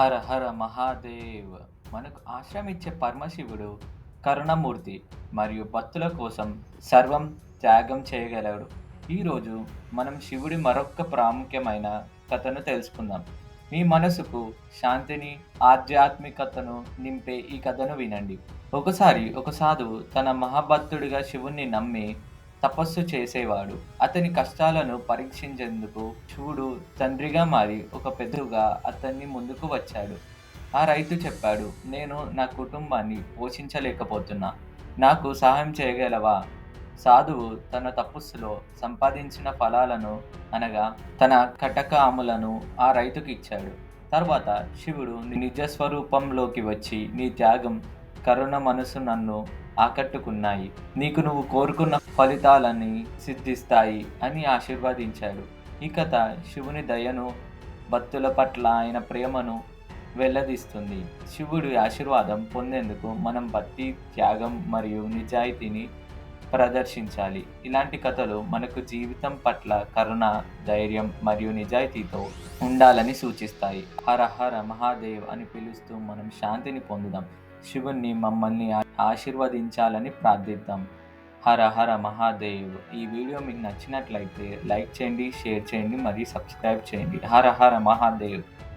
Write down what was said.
హర హర మహాదేవ్. మనకు ఆశ్రమించే పరమశివుడు కరుణమూర్తి మరియు భక్తుల కోసం సర్వం త్యాగం చేయగలడు. ఈరోజు మనం శివుడి మరొక ప్రాముఖ్యమైన కథను తెలుసుకుందాం. మీ మనసుకు శాంతిని ఆధ్యాత్మికతను నింపే ఈ కథను వినండి. ఒకసారి ఒక సాధువు తన మహాభక్తుడిగా శివుణ్ణి నమ్మి తపస్సు చేసేవాడు. అతని కష్టాలను పరీక్షించేందుకు శివుడు తండ్రిగా మారి ఒక పెద్దగా అతన్ని ముందుకు వచ్చాడు. ఆ రైతు చెప్పాడు నేను నా కుటుంబాన్ని పోషించలేకపోతున్నా. నాకు సహాయం చేయగలవా? సాధువు తన తపస్సులో సంపాదించిన ఫలాలను అనగా తన కటకాములను ఆ రైతుకి ఇచ్చాడు తర్వాత శివుడు నీ నిజ స్వరూపంలోకి వచ్చి నీ త్యాగం కరుణ మనసు నన్ను ఆకట్టుకున్నాయి. నీకు నువ్వు కోరుకున్న ఫలితాలని సిద్ధిస్తాయి అని ఆశీర్వదించాడు. ఈ కథ శివుని దయను భక్తుల పట్ల ఆయన ప్రేమను వెల్లదీస్తుంది. శివుడి ఆశీర్వాదం పొందేందుకు మనం భక్తి త్యాగం మరియు నిజాయితీని ప్రదర్శించాలి. ఇలాంటి కథలు మనకు జీవితం పట్ల కరుణ ధైర్యం మరియు నిజాయితీతో ఉండాలని సూచిస్తాయి. హర హర మహాదేవ్ అని పిలుస్తూ మనం శాంతిని పొందుదాం. శివుణ్ణి మమ్మల్ని ఆశీర్వదించాలని ప్రార్థిద్దాం. హర హర మహాదేవ్ ఈ వీడియో మీకు నచ్చినట్లయితే లైక్ చేయండి షేర్ చేయండి మరియు సబ్స్క్రైబ్ చేయండి. హర హర మహాదేవ్.